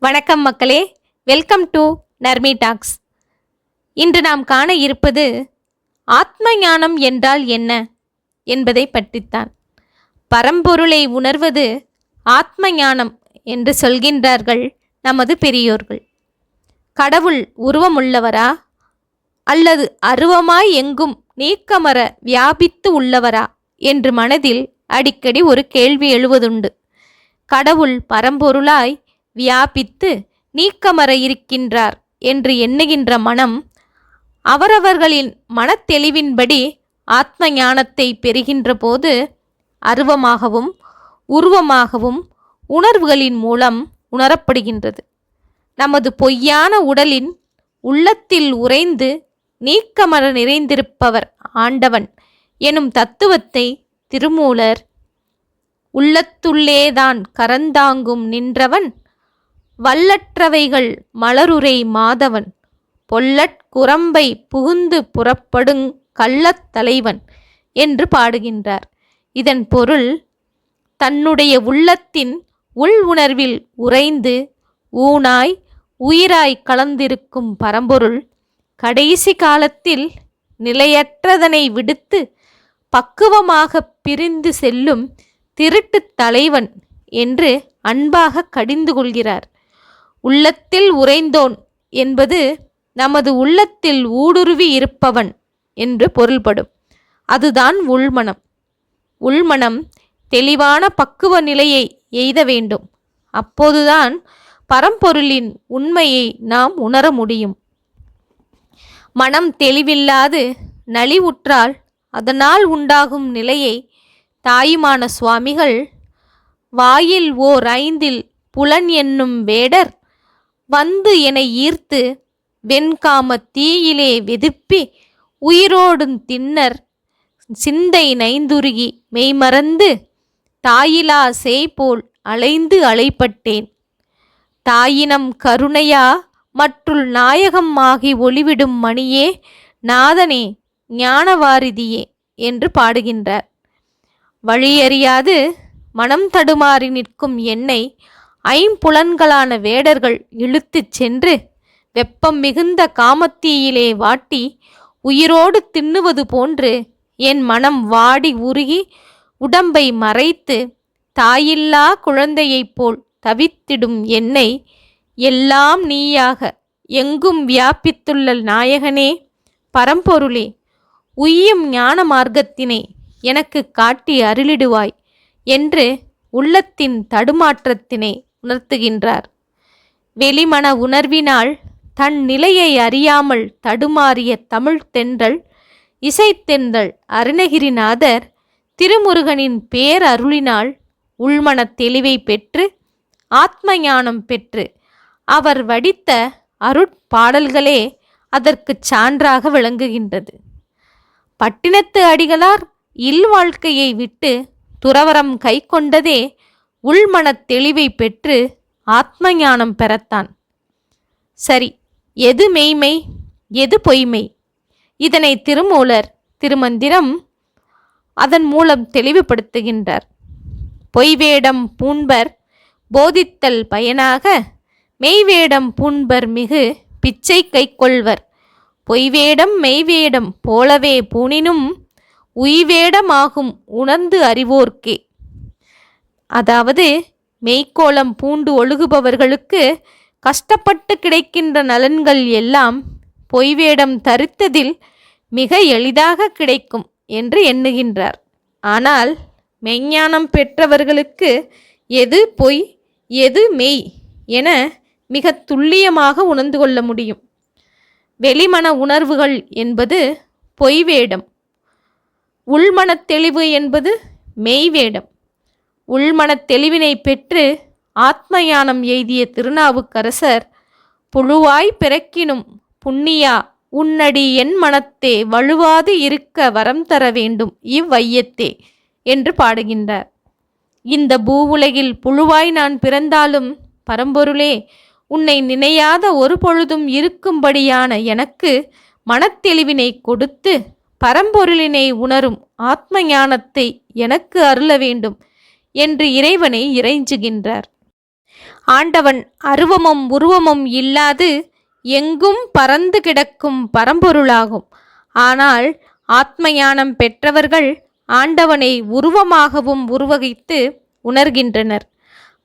வணக்கம் மக்களே. Welcome to Narmi tax இன்று நாம் காண இருப்பது ஆத்ம ஞானம் என்றால் என்ன என்பதை பற்றித்தான். பரம்பொருளை உணர்வது ஆத்ம ஞானம் என்று சொல்கின்றார்கள் நமது பெரியோர்கள். கடவுள் உருவமுள்ளவரா? அல்லது அருவமாய் எங்கும் நீக்கமர வியாபித்து உள்ளவரா? என்று மனதில் அடிக்கடி ஒரு கேள்வி எழுவதுண்டு. கடவுள் பரம்பொருளாய் வியாபித்து நீக்கமர இருக்கின்றார் என்று எண்ணுகின்ற மனம் அவரவர்களின் மனத்தெளிவின்படி ஆத்ம ஞானத்தை பெறுகின்ற போது அருவமாகவும் உருவமாகவும் உணர்வுகளின் மூலம் உணரப்படுகின்றது. நமது பொய்யான உடலின் உள்ளத்தில் உறைந்து நீக்கமர நிறைந்திருப்பவர் ஆண்டவன் எனும் தத்துவத்தை திருமூலர் உள்ளத்துள்ளேதான் கரந்தாங்கும் நின்றவன் வல்லற்றவைகள் மலருரை மாதவன் பொல்லட் குரம்பை புகுந்து புறப்படுங் கள்ளத்தலைவன் என்று பாடுகின்றார். இதன் பொருள் தன்னுடைய உள்ளத்தின் உள் உணர்வில் உறைந்து ஊனாய் உயிராய் கலந்திருக்கும் பரம்பொருள் கடைசி காலத்தில் நிலையற்றதனை விடுத்து பக்குவமாக பிரிந்து செல்லும் திருட்டுத் தலைவன் என்று அன்பாக கடிந்து கொள்கிறார். உள்ளத்தில் உறைந்தோன் என்பது நமது உள்ளத்தில் ஊடுருவி இருப்பவன் என்று பொருள்படும். அதுதான் உள்மனம். உள்மனம் தெளிவான பக்குவ நிலையை எய்த வேண்டும். அப்போதுதான் பரம்பொருளின் உண்மையை நாம் உணர முடியும். மனம் தெளிவில்லாது நலிவுற்றால் அதனால் உண்டாகும் நிலையை தாயுமான சுவாமிகள் வாயில் ஓர் ஐந்தில் புலன் என்னும் வேடர் வந்து என்னை ஈர்த்து வெண்காம தீயிலே வெதுப்பி உயிரோடும் தின்னர். சிந்தை நைந்துருகி மெய்மறந்து தாயிலா செய்போல் அலைந்து அலைப்பட்டேன். தாயினம் கருணையா மற்றுள் நாயகம் ஆகி ஒளிவிடும் மணியே நாதனே ஞானவாரிதியே என்று பாடுகின்றார். வழியறியாது மனம் தடுமாறி நிற்கும் என்னை ஐம்புலன்களான வேடர்கள் இழுத்துச் சென்று வெப்பம் மிகுந்த காமத்தீயிலே வாட்டி உயிரோடு தின்னுவது போன்று என் மனம் வாடி உருகி உடம்பை மறைத்து தாயில்லா குழந்தையைப் போல் தவித்திடும் என்னை எல்லாம் நீயாக எங்கும் வியாபித்துள்ள நாயகனே பரம்பொருளே உய்யும் ஞான மார்க்கத்தினை எனக்கு காட்டி அருளிடுவாய் என்று உள்ளத்தின் தடுமாற்றத்தினை உணர்த்துகின்றார். வெளிமன உணர்வினால் தன் நிலையை அறியாமல் தடுமாறிய தமிழ் தென்றல் இசைத்தென்றல் அருணகிரிநாதர் திருமுருகனின் பேரருளினால் உள்மனத் தெளிவை பெற்று ஆத்ம ஞானம் பெற்று அவர் வடித்த அருட்பாடல்களே அதற்கு சான்றாக விளங்குகின்றது. பட்டினத்து அடிகளார் இல்வாழ்க்கையை விட்டு துறவரம் கை கொண்டதே உள்மனத் தெளிவை பெற்று ஆத்ம ஞானம் பெறத்தான். சரி எது மெய்மை எது பொய்மை? இதனை திருமூலர் திருமந்திரம் அதன் மூலம் தெளிவுபடுத்துகின்றார். பொய்வேடம் பூண்பர் போதித்தல் பயனாக மெய்வேடம் பூண்பர் மிகு பிச்சை கைக்கொள்வர். பொய்வேடம் மெய்வேடம் போலவே பூணினும் உய்வேடமாகும் உணர்ந்து அறிவோர்க்கே. அதாவது மெய்க்கோலம் பூண்டு ஒழுகுபவர்களுக்கு கஷ்டப்பட்டு கிடைக்கின்ற நலன்கள் எல்லாம் பொய்வேடம் தரித்ததில் மிக எளிதாக கிடைக்கும் என்று எண்ணுகின்றார். ஆனால் மெய்ஞானம் பெற்றவர்களுக்கு எது பொய் எது மெய் என மிக துல்லியமாக உணர்ந்து கொள்ள முடியும். வெளிமன உணர்வுகள் என்பது பொய் வேடம் உள்மனத் தெளிவு என்பது மெய்வேடம். உள்மனத் தெளிவினை பெற்று ஆத்மயானம் எய்திய திருநாவுக்கரசர் புழுவாய் பிறக்கினும் புண்ணியா உன்னடி என் மனத்தே வழுவாது இருக்க வரம் தர வேண்டும் இவ்வையத்தே என்று பாடுகின்றார். இந்த பூவுலகில் புழுவாய் நான் பிறந்தாலும் பரம்பொருளே உன்னை நினையாத ஒரு பொழுதும் இருக்கும்படியான எனக்கு மனத்தெளிவினை கொடுத்து பரம்பொருளினை உணரும் ஆத்ம ஞானத்தை எனக்கு அருள வேண்டும் என்று இறைவனை இறைஞ்சுகின்றார். ஆண்டவன் அருவமும் உருவமும் இல்லாது எங்கும் பறந்து கிடக்கும் பரம்பொருளாகும். ஆனால் ஆத்மயானம் பெற்றவர்கள் ஆண்டவனை உருவமாகவும் உருவகித்து உணர்கின்றனர்.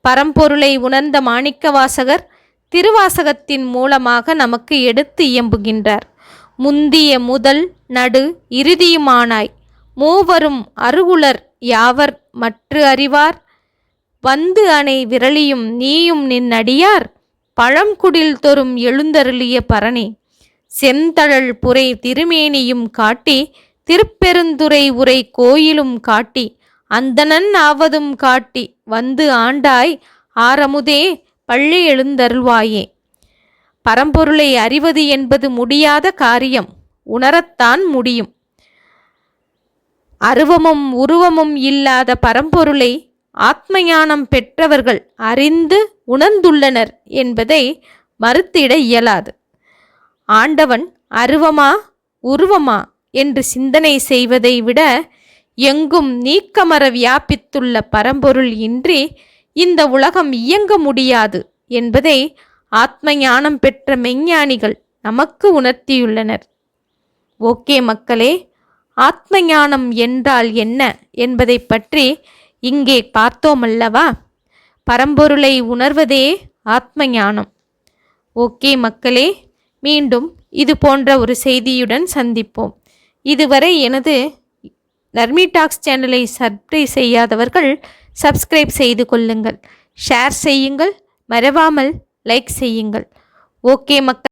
பரம்பொருளை உணர்ந்த மாணிக்கவாசகர் திருவாசகத்தின் மூலமாக நமக்கு எடுத்து இயம்புகின்றார். முந்திய முதல் நடு இறுதியுமானாய். மூவரும் அருகுலர் யாவர் மற்று அறிவார்? வந்து அணை விரலியும் நீயும் நின் அடியார்? பழங்குடில் தொறும் எழுந்தருளிய பரணி. செந்தழல் புரை திருமேனியும் காட்டி திருப்பெருந்துறை உரை கோயிலும் காட்டி அந்தணன் ஆவதும் காட்டி வந்து ஆண்டாய் ஆரமுதே பள்ளி எழுந்தருள்வாயே. பரம்பொருளை அறிவது என்பது முடியாத காரியம் உணரத்தான் முடியும். அருவமும் உருவமும் இல்லாத பரம்பொருளை ஆத்மயானம் பெற்றவர்கள் அறிந்து உணர்ந்துள்ளனர் என்பதை மறுத்திட இயலாது. ஆண்டவன் அருவமா உருவமா என்று சிந்தனை செய்வதை விட எங்கும் நீக்கமர வியாபித்துள்ள பரம்பொருள் இன்றி இந்த உலகம் இயங்க முடியாது என்பதை ஆத்ம ஞானம் பெற்ற மெஞ்ஞானிகள் நமக்கு உணர்த்தியுள்ளனர். ஓகே மக்களே ஆத்ம ஞானம் என்றால் என்ன என்பதை பற்றி இங்கே பார்த்தோமல்லவா? பரம்பொருளை உணர்வதே ஆத்ம ஞானம் ஓகே மக்களே மீண்டும் இது போன்ற ஒரு செய்தியுடன் சந்திப்போம். இதுவரை எனது நர்மி டாக்ஸ் சேனலை சப்ஸ்கிரைப் செய்யாதவர்கள் சப்ஸ்கிரைப் செய்து கொள்ளுங்கள். ஷேர் செய்யுங்கள். மறவாமல் லைக் செய்யுங்கள். ஓகே மக்கள்.